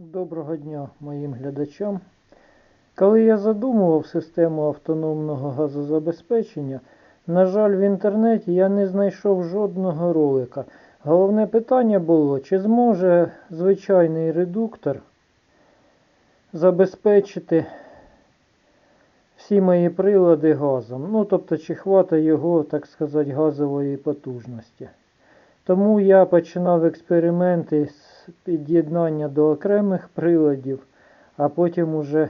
Доброго дня моїм глядачам. Коли я задумував систему автономного газозабезпечення, на жаль, в інтернеті я не знайшов жодного ролика. Головне питання було, чи зможе звичайний редуктор забезпечити всі мої прилади газом. Ну, тобто, чи хватить його, так сказати, газової потужності. Тому я починав експерименти з під'єднання до окремих приладів, а потім уже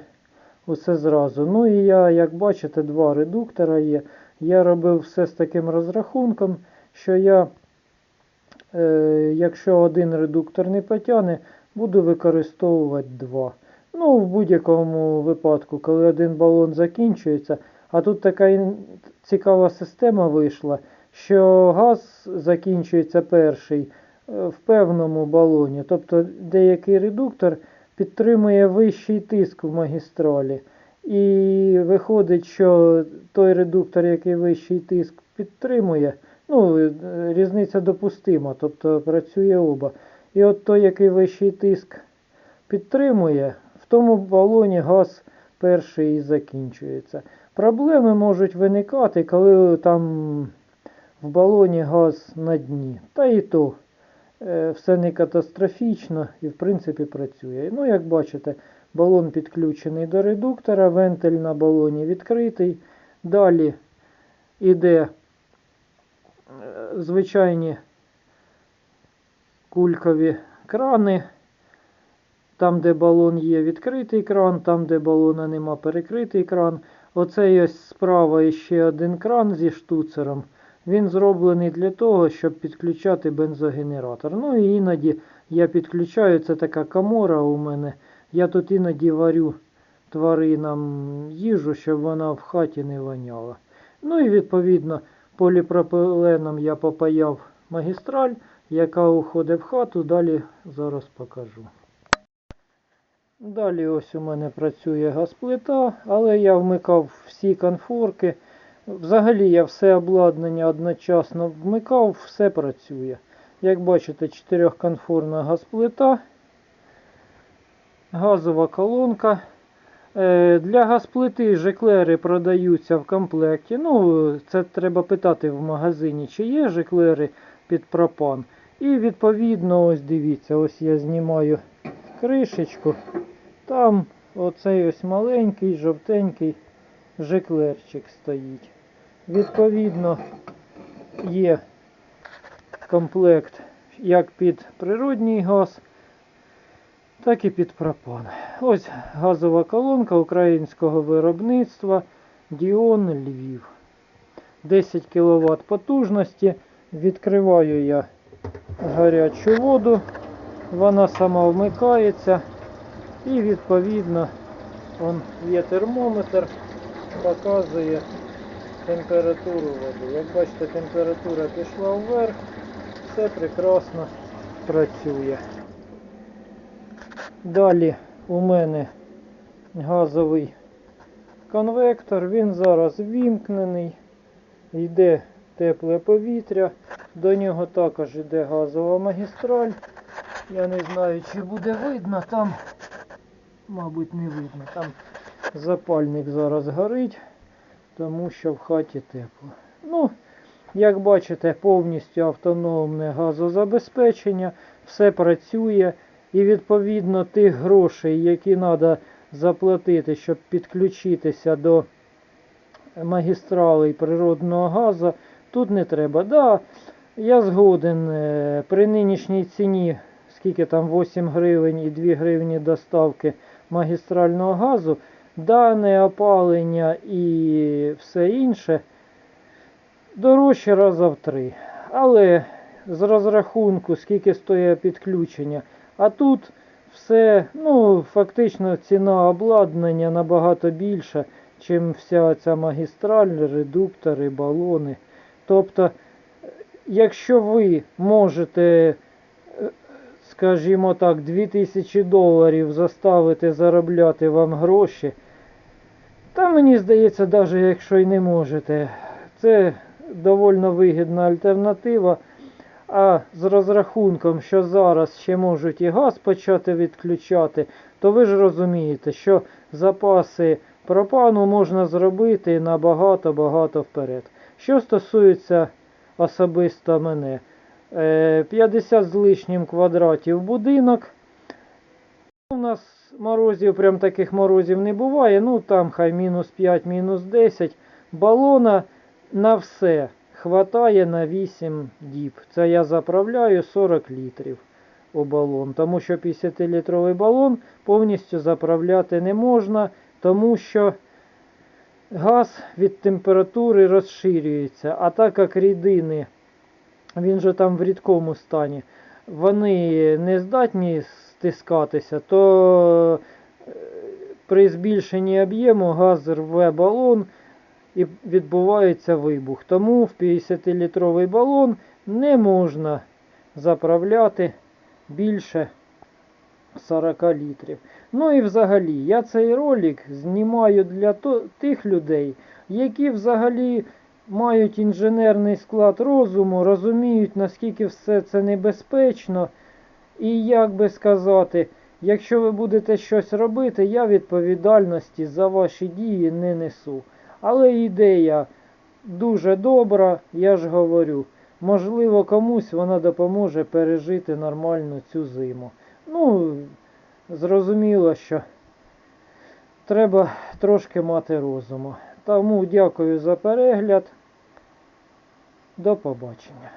усе зразу. Ну і я, як бачите, два редуктора є. Я робив все з таким розрахунком, що я, е, якщо один редуктор не потягне, буду використовувати два. Ну, в будь-якому випадку, коли один балон закінчується, а тут така цікава система вийшла, що газ закінчується перший в певному балоні. Тобто деякий редуктор підтримує вищий тиск в магістралі. І виходить, що той редуктор, який вищий тиск підтримує, ну, е, різниця допустима, тобто працює оба. І от той, який вищий тиск підтримує, в тому балоні газ перший і закінчується. Проблеми можуть виникати, коли там в балоні газ на дні. Та і то е, все не катастрофічно і в принципі працює. Ну, як бачите, балон підключений до редуктора, вентиль на балоні відкритий. Далі йде е, звичайні кулькові крани. Там, де балон є відкритий кран, там, де балона нема перекритий кран. Оцей ось справа іще один кран зі штуцером. Він зроблений для того, щоб підключати бензогенератор. Ну і іноді я підключаю, це така камора у мене. Я тут іноді варю тваринам їжу, щоб вона в хаті не воняла. Ну і відповідно поліпропиленом я попаяв магістраль, яка уходить в хату. Далі зараз покажу. Далі ось у мене працює газплита, але я вмикав всі конфорки. Взагалі я все обладнання одночасно вмикав, все працює. Як бачите, чотирьохконфорна газплита, газова колонка. Е, Для газплити жеклери продаються в комплекті. Ну, це треба питати в магазині, чи є жеклери під пропан. І відповідно, ось дивіться, ось я знімаю кришечку. Там оцей ось маленький, жовтенький жеклерчик стоїть. Відповідно, є комплект як під природній газ, так і під пропан. Ось газова колонка українського виробництва Діон Львів. 10 кВт потужності. Відкриваю я гарячу воду, вона сама вмикається. І відповідно є термометр, показує температуру води. Як бачите, температура пішла вверх, все прекрасно працює. Далі у мене газовий конвектор, він зараз вімкнений, йде тепле повітря, до нього також йде газова магістраль. Я не знаю, чи буде видно там мабуть, не видно. Там запальник зараз горить, тому що в хаті тепло. Ну, як бачите, повністю автономне газозабезпечення, все працює. І відповідно тих грошей, які треба заплатити, щоб підключитися до магістралей природного газу, тут не треба. Да, я згоден е, при нинішній ціні, скільки там 8 гривень і 2 гривні доставки магістрального газу, дане опалення і все інше дорожче раза в три. Але з розрахунку, скільки стоїть підключення, а тут все, ну, фактично ціна обладнання набагато більша, чим вся ця магістраль, редуктори, балони. Тобто, якщо ви можете скажімо так, 2000 доларів заставити заробляти вам гроші. Та мені здається, навіть якщо й не можете, це доволі вигідна альтернатива. А з розрахунком, що зараз ще можуть і газ почати відключати, то ви ж розумієте, що запаси пропану можна зробити набагато-багато вперед. Що стосується особисто мене, е, 50 з лишнім квадратів будинок. У нас морозів, прям таких морозів не буває. Ну там хай мінус 5, мінус 10. Балона на все хватає на 8 діб. Це я заправляю 40 літрів у балон. Тому що 50-літровий балон повністю заправляти не можна, тому що газ від температури розширюється. А так як рідини, він же там в рідкому стані, вони не здатні стискатися, то е, при збільшенні об'єму газ рве балон і відбувається вибух. Тому в 50-літровий балон не можна заправляти більше 40 літрів. Ну і взагалі, я цей ролик знімаю для тих людей, які взагалі мають інженерний склад розуму, розуміють, наскільки все це небезпечно. І як би сказати, якщо ви будете щось робити, я відповідальності за ваші дії не несу. Але ідея дуже добра, я ж говорю. Можливо, комусь вона допоможе пережити нормально цю зиму. Ну, зрозуміло, що треба трошки мати розуму. Тому дякую за перегляд. До побачення.